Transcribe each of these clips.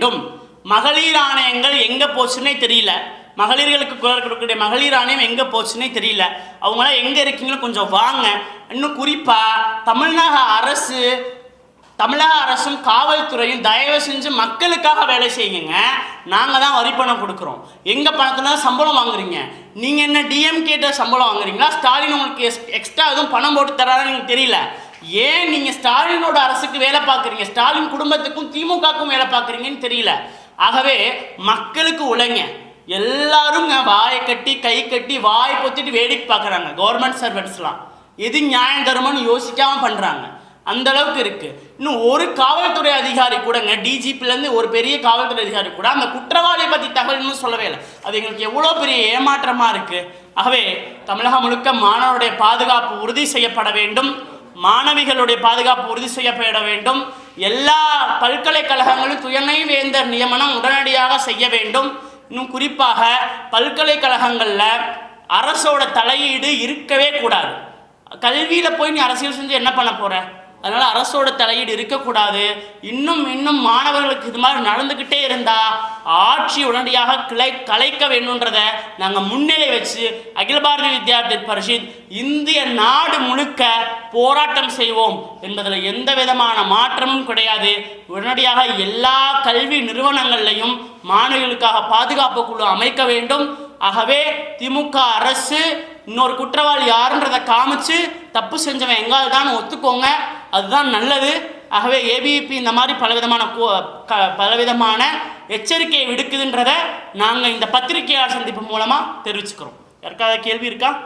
வேண்டும். மகளிர் ஆணையங்கள் எங்கே போச்சுன்னே தெரியல. மகளிர்களுக்கு குரல் கொடுக்கக்கூடிய மகளிர் ஆணையம் எங்கே போச்சுன்னே தெரியல. அவங்களாம் எங்கே இருக்கீங்களோ கொஞ்சம் வாங்க. இன்னும் குறிப்பாக தமிழ்நாடு அரசு தமிழக அரசும் காவல்துறையும் தயவு செஞ்சு மக்களுக்காக வேலை செய்யுங்க. நாங்கள் தான் வரி பணம் கொடுக்குறோம். எங்கள் பணத்தில் தான் சம்பளம் வாங்குறீங்க? நீங்கள் என்ன டிஎம்கேட்ட சம்பளம் வாங்குறீங்களா? ஸ்டாலின் உங்களுக்கு எக்ஸ்ட்ரா எதுவும் பணம் போட்டு தரான்னு எனக்கு தெரியல. ஏன் நீங்கள் ஸ்டாலினோட அரசுக்கு வேலை பார்க்குறீங்க? ஸ்டாலின் குடும்பத்துக்கும் திமுகவுக்கும் வேலை பார்க்குறீங்கன்னு தெரியல. ஆகவே மக்களுக்கு உழைங்க. எல்லாரும் வாயை கட்டி கை கட்டி வாய் பொத்திட்டு வேடிக்கை பார்க்குறாங்க. கவர்மெண்ட் சர்வெண்ட்ஸ்லாம் எது நியாயம் தருமன்னு யோசிக்காமல் பண்ணுறாங்க அந்த அளவுக்கு இருக்கு. இன்னும் ஒரு காவல்துறை அதிகாரி கூடங்க டிஜிபிலேருந்து ஒரு பெரிய காவல்துறை அதிகாரி கூட அந்த குற்றவாளியை பற்றி தகவல் இன்னும் சொல்லவே இல்லை. அது எங்களுக்கு எவ்வளோ பெரிய ஏமாற்றமாக இருக்குது ஆகவே தமிழகம் முழுக்க மாணவருடைய பாதுகாப்பு உறுதி செய்யப்பட வேண்டும். மாணவிகளுடைய பாதுகாப்பு உறுதி செய்யப்பட வேண்டும். எல்லா பல்கலைக்கழகங்களும் துணை வேந்தர் நியமனம் உடனடியாக செய்ய வேண்டும். இன்னும் குறிப்பாக பல்கலைக்கழகங்களில் அரசோட தலையீடு இருக்கவே கூடாது. கல்வியில் போய் நீ அரசியல் செஞ்சு என்ன பண்ண போகிற அதனால் அரசோட தலையீடு இருக்கக்கூடாது. இன்னும் இன்னும் மாணவர்களுக்கு இது மாதிரி நடந்துக்கிட்டே இருந்தால் ஆட்சி உடனடியாக கிளை கலைக்க வேணுன்றதை நாங்கள் முன்னிலை வச்சு அகில பாரதிய வித்யார்த்தி பரிஷத் இந்திய நாடு முழுக்க போராட்டம் செய்வோம் என்பதில் எந்த விதமான மாற்றமும் கிடையாது. உடனடியாக எல்லா கல்வி நிறுவனங்கள்லையும் மாணவிகளுக்காக பாதுகாப்பு குழு அமைக்க வேண்டும். ஆகவே திமுக அரசு இன்னொரு குற்றவாளி யாருன்றதை காமிச்சு தப்பு செஞ்சவன் எங்கால் தான் ஒத்துக்கோங்க. அதுதான் நல்லது. ஆகவே ஏபிபி இந்த மாதிரி பலவிதமான க- பலவிதமான எச்சரிக்கையை விடுக்குதுன்றதை நாங்கள் இந்த பத்திரிகையாளர் சந்திப்பு மூலமாக தெரிவிச்சுக்கிறோம். யாருக்காவது கேள்வி இருக்கா?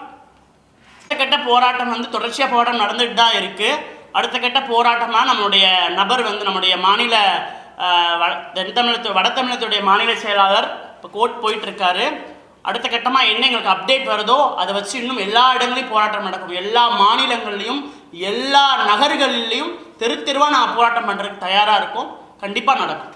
அடுத்த கட்ட போராட்டம் வந்து தொடர்ச்சியாக போராட்டம் நடந்துட்டு தான் இருக்குது அடுத்த கட்ட போராட்டமாக நம்மளுடைய நபர் வந்து நம்முடைய மாநில வட தமிழத்து வட தமிழத்துடைய மாநில செயலாளர் இப்போ கோர்ட் போயிட்டுருக்காரு. அடுத்த கட்டமாக என்ன எங்களுக்கு அப்டேட் வருதோ அதை வச்சு இன்னும் எல்லா இடங்களையும் போராட்டம் நடக்கும். எல்லா மாநிலங்கள்லையும் எல்லா நகர்களிலையும் தெரு தெருவாக நான் போராட்டம் பண்ணுறதுக்கு தயாராக இருக்கோம். கண்டிப்பாக நடக்கும்.